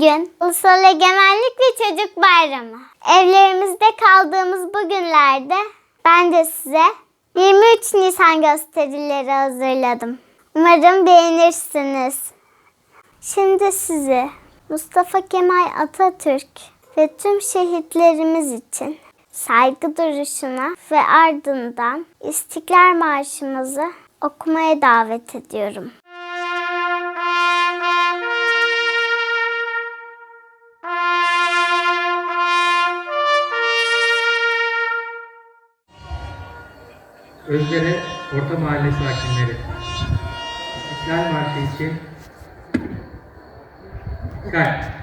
Bugün Ulusal Egemenlik ve Çocuk Bayramı. Evlerimizde kaldığımız bu günlerde ben de size 23 Nisan gösterileri hazırladım. Umarım beğenirsiniz. Şimdi sizi Mustafa Kemal Atatürk ve tüm şehitlerimiz için saygı duruşuna ve ardından İstiklal Marşımızı okumaya davet ediyorum. Özgere Orta Mahalle sakinleri. İstiklal Marşı için kalp.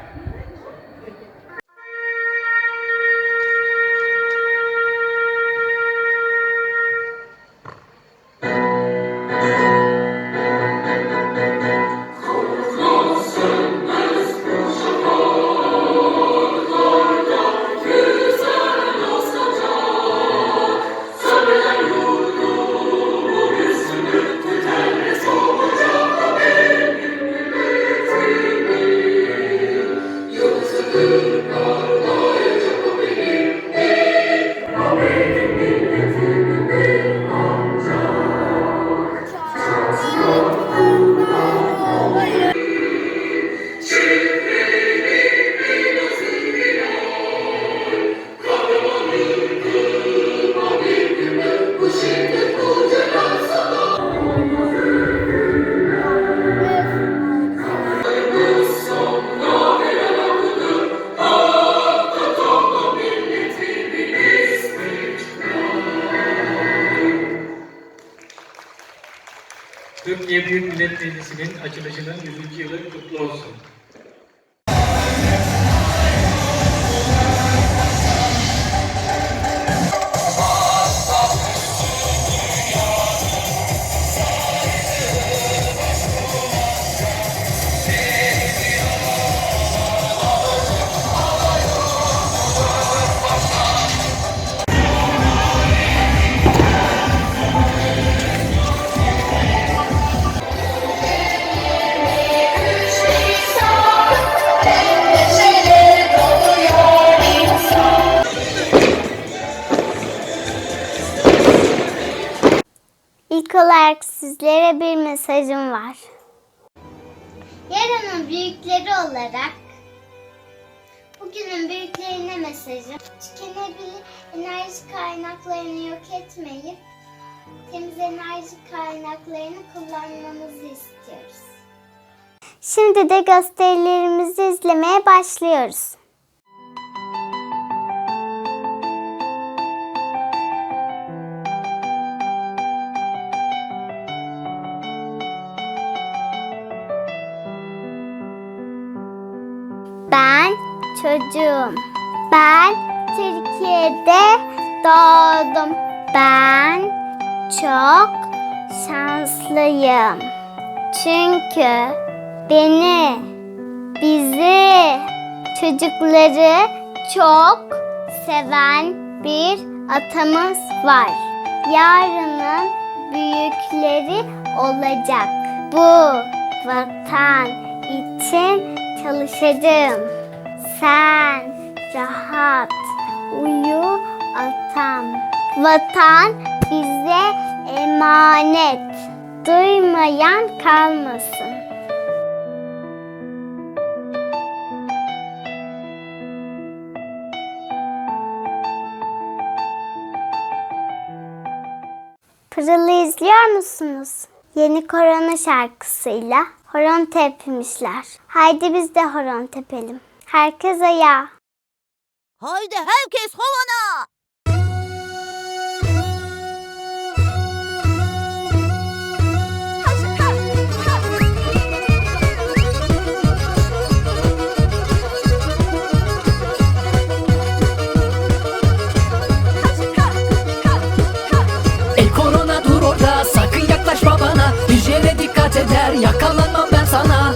İlk olarak sizlere bir mesajım var. Yarının büyükleri olarak bugünün büyüklerine mesajım. Tükenebilir enerji kaynaklarını yok etmeyip temiz enerji kaynaklarını kullanmamızı istiyoruz. Şimdi de gösterilerimizi izlemeye başlıyoruz. Çocuğum. Ben Türkiye'de doğdum. Ben çok şanslıyım. Çünkü beni, bizi, çocukları çok seven bir atamız var. Yarının büyükleri olacak. Bu vatan için çalışacağım. Sen rahat uyu atam. Vatan bize emanet. Duymayan kalmasın. Pırıl'ı izliyor musunuz? Yeni korona şarkısıyla horon tepmişler. Haydi biz de horon tepelim. Herkes ayağa. Haydi herkes havana! El korona dur orada sakın yaklaşma bana Hijyene dikkat eder yakalanmam ben sana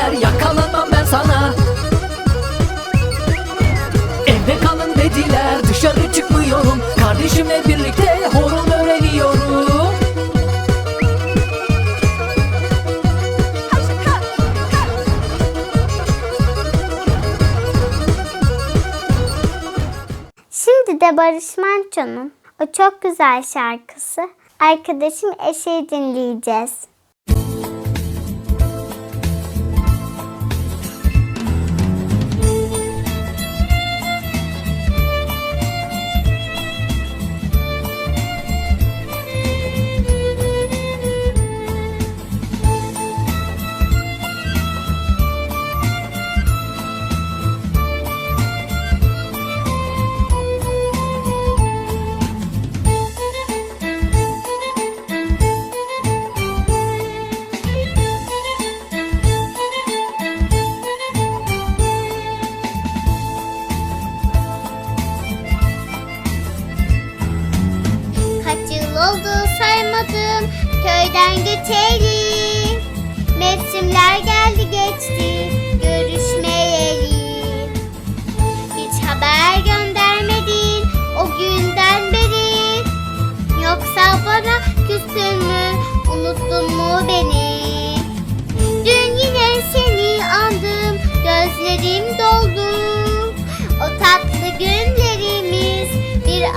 eder yakalanmam ben sana. Evde kalın dediler dışarı çıkmıyorum. Kardeşimle birlikte horon öğreniyorum. Şimdi de Barış Manço'nun o çok güzel şarkısı. Arkadaşım Eşeği dinleyeceğiz.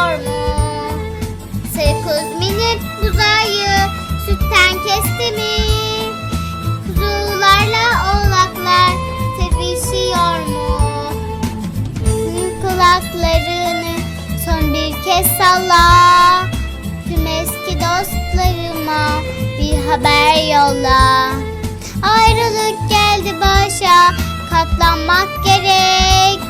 tepişiyor mu? Sekuz minik buzayı sütten kesti mi? Kuzularla oğlaklar tepişiyor mu? Kulaklarını son bir kez salla Tüm eski dostlarıma bir haber yolla Ayrılık geldi başa katlanmak gerek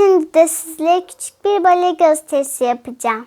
Şimdi de sizlere küçük bir bale gösterisi yapacağım.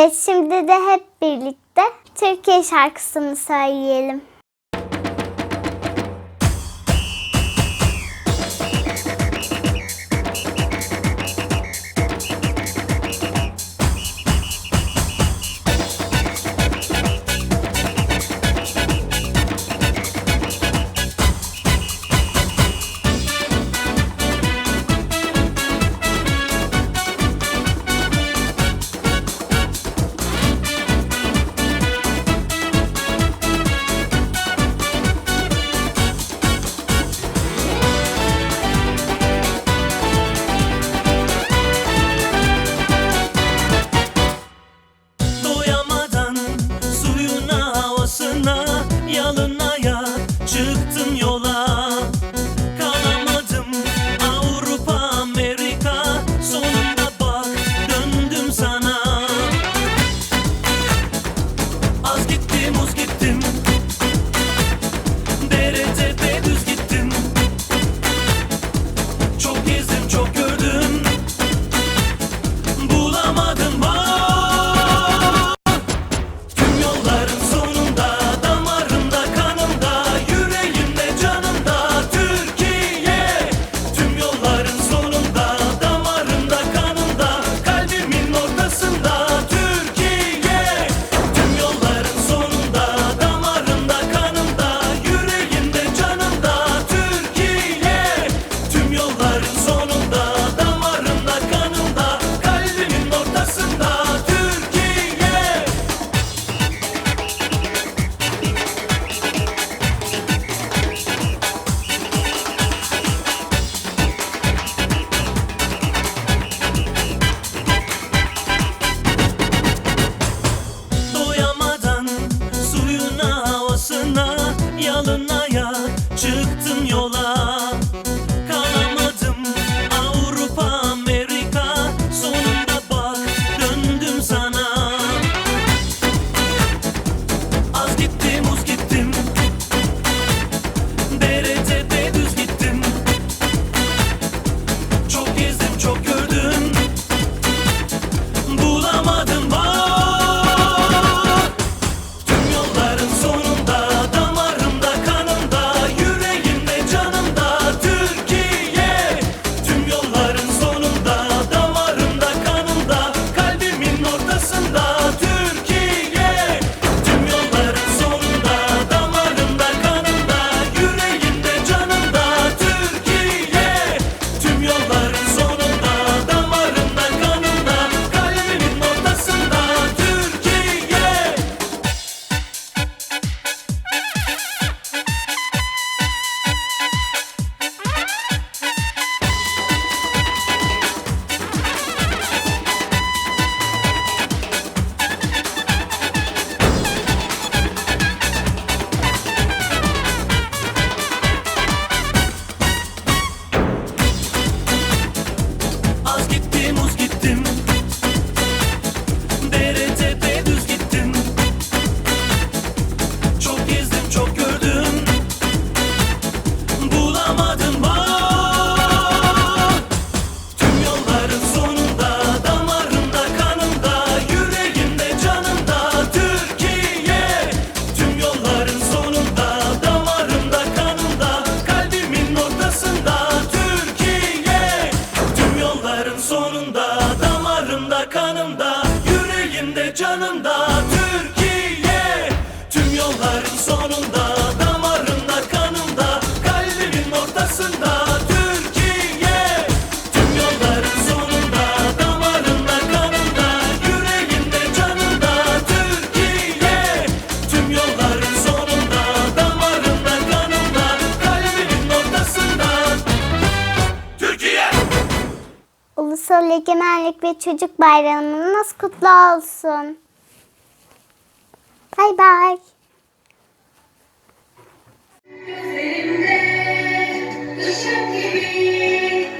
Evet şimdi de hep birlikte Türkiye şarkısını söyleyelim. Özel Egemenlik ve Çocuk Bayramınız kutlu olsun. Bay bay. Gözlerimde ışık gibi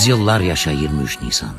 yüzyıllar yaşa 23 Nisan.